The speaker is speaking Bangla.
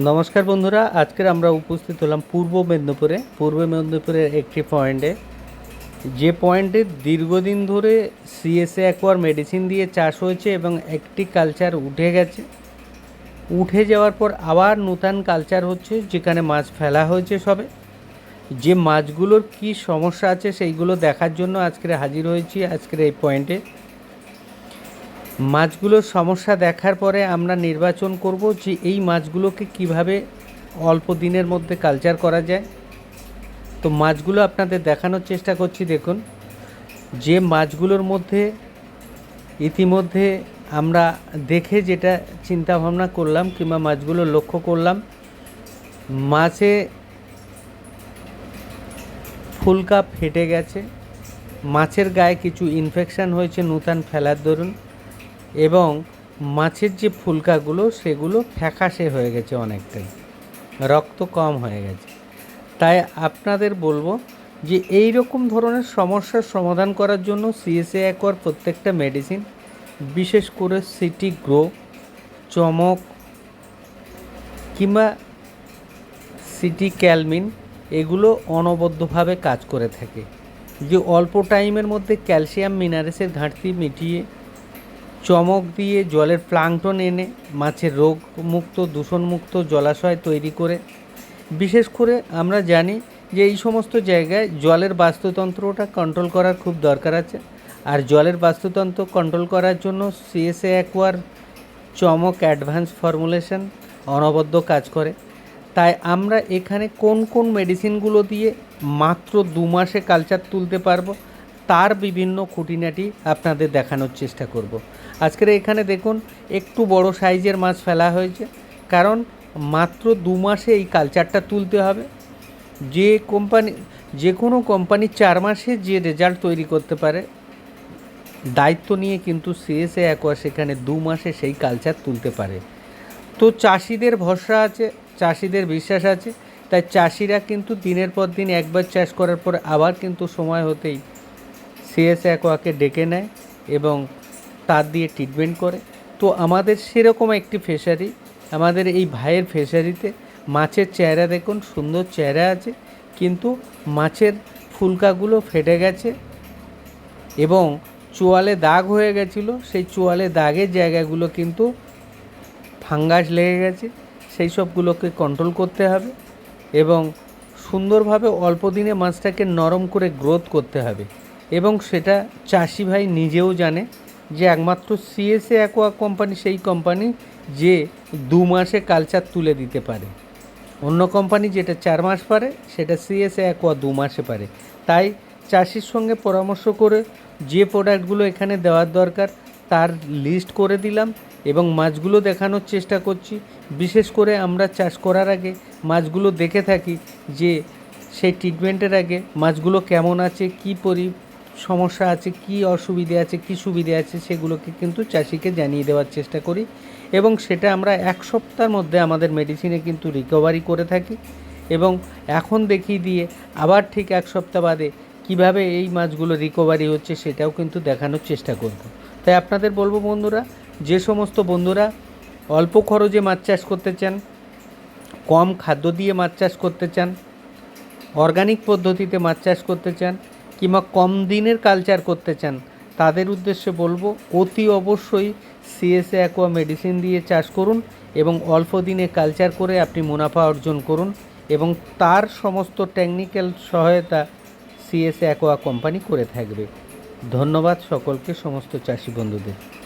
নমস্কার বন্ধুরা, আজকের আমরা উপস্থিত হলাম পূর্ব মেদিনীপুরে। পূর্ব মেদিনীপুরের একটি পয়েন্টে যে পয়েন্টে দীর্ঘদিন ধরে সিএসএ অ্যাকোয়ার মেডিসিন দিয়ে চাষ হয়েছে এবং একটি কালচার উঠে গেছে। উঠে যাওয়ার পর আবার নূতন কালচার হচ্ছে, যেখানে মাছ ফেলা হয়েছে সবে। যে মাছগুলোর কি সমস্যা আছে, সেইগুলো দেখার জন্য আজকে হাজির হয়েছি আজকের এই পয়েন্টে মাছগুলোর সমস্যা দেখার পরে আমরা নির্বাচন করব যে এই মাছগুলোকে কীভাবে অল্প দিনের মধ্যে কালচার করা যায়। তো মাছগুলো আপনাদের দেখানোর চেষ্টা করছি, দেখুন। যে মাছগুলোর মধ্যে ইতিমধ্যে আমরা দেখে যেটা চিন্তা ভাবনা করলাম কিংবা মাছগুলো লক্ষ্য করলাম, মাছে ফুলকা ফেটে গেছে। মাছের গায়ে কিছু ইনফেকশান হয়েছে, নূতন ফেলার দরুন। এবং মাছের যে ফুলকাগুলো, সেগুলো ফ্যাকাশে হয়ে গেছে অনেকটাই। রক্ত কম হয়ে গেছে। তাই আপনাদের বলব যে এই রকম ধরনের সমস্যার সমাধান করার জন্য সিএসএ অ্যাকোয়ার প্রত্যেকটা মেডিসিন বিশেষ করে সিটি গ্রো চমক, কিংবা সিটি ক্যালমিন এগুলো অনবদ্যভাবে কাজ করে থাকে। যে অল্প টাইমের মধ্যে ক্যালসিয়াম মিনারেসের ঘাটতি মিটিয়ে চমক দিয়ে জলের প্লাংটন এনে মাছের রোগ মুক্ত দূষণমুক্ত জলাশয় তৈরি করে। বিশেষ করে আমরা জানি যে এই সমস্ত জায়গায় জলের বাস্তুতন্ত্রটা কন্ট্রোল করার খুব দরকার আছে। আর জলের বাস্তুতন্ত্র কন্ট্রোল করার জন্য সিএসএ অ্যাকোয়ার চমক অ্যাডভান্স ফর্মুলেশন অনবদ্য কাজ করে। তাই আমরা এখানে কোন কোন মেডিসিনগুলো দিয়ে মাত্র দু মাসে কালচার তুলতে পারব তার বিভিন্ন খুঁটিনাটি আপনাদের দেখানোর চেষ্টা করব। আজকের এখানে দেখুন, একটু বড় সাইজের মাছ ফেলা হয়েছে, কারণ মাত্র দু মাসে এই কালচারটা তুলতে হবে যে কোম্পানি যে কোনো কোম্পানি চার মাসে যে রেজাল্ট তৈরি করতে পারে, দায়িত্ব নিয়ে কিন্তু সিএসএ অ্যাকোয়া সেখানে দু মাসে সেই কালচার তুলতে পারে তো চাষিদের ভরসা আছে, চাষিদের বিশ্বাস আছে, তাই চাষিরা কিন্তু দিনের পর দিন একবার চাষ করার পর আবার কিন্তু সময় হতেই সিএস অ্যাকোয়াকে ডেকে নেয় এবং তার দিয়ে ট্রিটমেন্ট করে। তো আমাদের সেরকম একটি ফিশারি আমাদের এই ভাইয়ের ফিশারিতে মাছের চেহারা দেখুন, সুন্দর চেহারা আছে, কিন্তু মাছের ফুলকাগুলো ফেটে গেছে এবং চোয়ালে দাগ হয়ে গেছিল। সেই চোয়ালে দাগের জায়গাগুলো কিন্তু ফাঙ্গাস লেগে গেছে। সেই সবগুলোকে কন্ট্রোল করতে হবে এবং সুন্দরভাবে অল্প দিনে মাছটাকে নরম করে গ্রোথ করতে হবে। এবং সেটা চাষি ভাই নিজেও জানে যে একমাত্র সিএসএ অ্যাকোয়া কোম্পানি সেই কোম্পানি যে দু মাসে কালচার তুলে দিতে পারে। অন্য কোম্পানি যেটা চার মাস পারে, সেটা সিএসএ অ্যাকোয়া দু মাসে পারে। তাই চাষির সঙ্গে পরামর্শ করে যে প্রোডাক্টগুলো এখানে দেওয়ার দরকার, তার লিস্ট করে দিলাম এবং মাছগুলো দেখানোর চেষ্টা করছি। বিশেষ করে আমরা চাষ করার আগে মাছগুলো দেখে থাকি যে সেই ট্রিটমেন্টের আগে মাছগুলো কেমন আছে, কি পরি সমস্যা আছে, কি অসুবিধে আছে, কি সুবিধে আছে সেগুলোকে কিন্তু চাষিকে জানিয়ে দেওয়ার চেষ্টা করি এবং সেটা আমরা এক সপ্তাহের মধ্যে আমাদের মেডিসিনে কিন্তু রিকভারি করে থাকি এবং এখন দেখিয়ে দিয়ে আবার ঠিক এক সপ্তাহ বাদে কীভাবে এই মাছগুলো রিকভারি হচ্ছে সেটাও কিন্তু দেখানোর চেষ্টা করব। তাই আপনাদের বলব বন্ধুরা, যে সমস্ত বন্ধুরা অল্প খরচে মাছ চাষ করতে চান, কম খাদ্য দিয়ে মাছ চাষ করতে চান অর্গানিক পদ্ধতিতে মাছ চাষ করতে চান কিংবা কম দিনের কালচার করতে চান, তাদের উদ্দেশ্যে বলব, অতি অবশ্যই সিএসএ অ্যাকোয়া মেডিসিন দিয়ে চাষ করুন এবং অল্প দিনে কালচার করে আপনি মুনাফা অর্জন করুন এবং তার সমস্ত টেকনিক্যাল সহায়তা সিএসএ অ্যাকোয়া কোম্পানি করে থাকবে। ধন্যবাদ সকলকে, সমস্ত চাষি বন্ধুদের।